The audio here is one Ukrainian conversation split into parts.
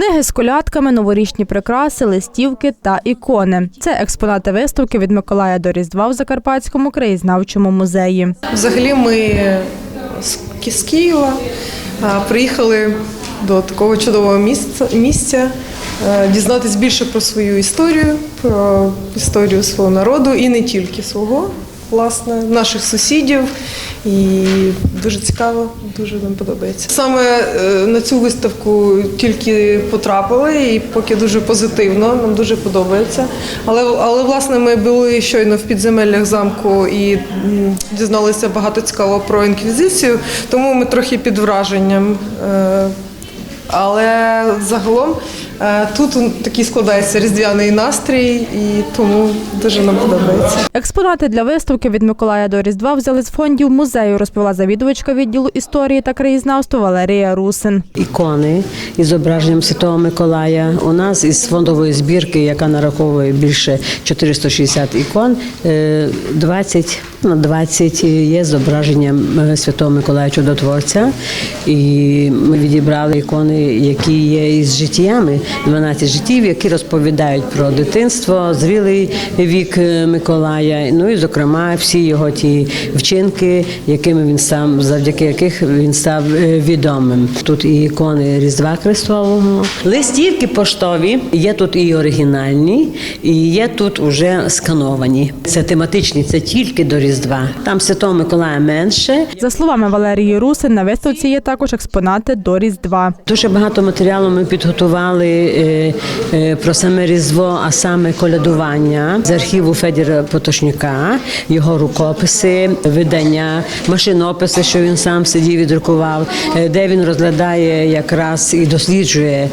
Книги з колядками, новорічні прикраси, листівки та ікони. Це експонати виставки від Миколая до Різдва в Закарпатському краєзнавчому музеї. Взагалі ми з Києва приїхали до такого чудового місця, місця дізнатись більше про свою історію, про історію свого народу і не тільки свого, власне, наших сусідів. І дуже цікаво, дуже нам подобається. Саме е, на цю виставку тільки потрапили, і поки дуже позитивно, нам дуже подобається. Але, але власне ми були щойно в підземеллях замку і дізналися багато цікавого про інквізицію, тому ми трохи під враженням. Е, Але загалом тут такий складається різдвяний настрій, і тому дуже нам подобається. Експонати для виставки від Миколая до Різдва взяли з фондів музею, розповіла завідувачка відділу історії та краєзнавства Валерія Русин. ікони із зображенням Святого Миколая. У нас із фондової збірки, яка нараховує більше 460 ікон, е, 20 на 20 є зображенням е, Святого Миколая Чудотворця. І ми відібрали ікони, які є із життями, 12 життів, які розповідають про дитинство, зрілий вік е, Миколая. Ну і зокрема всі його ті вчинки, якими він сам, завдяки яких він став е, відомим. Тут і ікони Різдва Христового, листівки поштові. Є тут і оригінальні, і є тут уже скановані. Це тематичні, це тільки до Різдва. Там Святого Миколая менше. За словами Валерії Русин, на виставці є також експонати до Різдва. Дуже багато матеріалу ми підготували е, е, про саме Різдво, а саме колядування з архіву Федіра Потошнюка, його рукописи, видання, машинописи, що він сам сидів і друкував, е, де він розглядає якраз і досліджує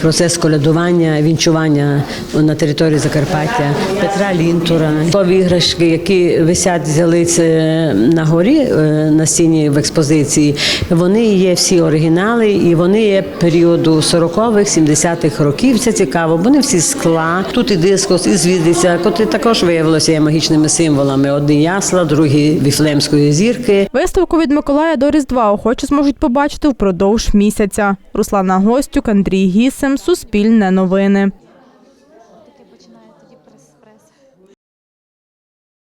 процес колядування, вінчування на території Закарпаття, Петра Лінтура, Пові іграшки, які висять взяли це на горі е, на стіні в експозиції. Вони є всі оригінали, і вони є періоду 40-х, 70-х років. Це цікаво. Вони всі скла. Тут і дискос, і звіздиця, котрі також виявилося є магічними символами. Одні ясла, другі віфлемської зірки. Виставку від Миколая до Різдва охочі зможуть побачити впродовж місяця. Руслана Гостюк, Андрій Гісем, Суспільне новини.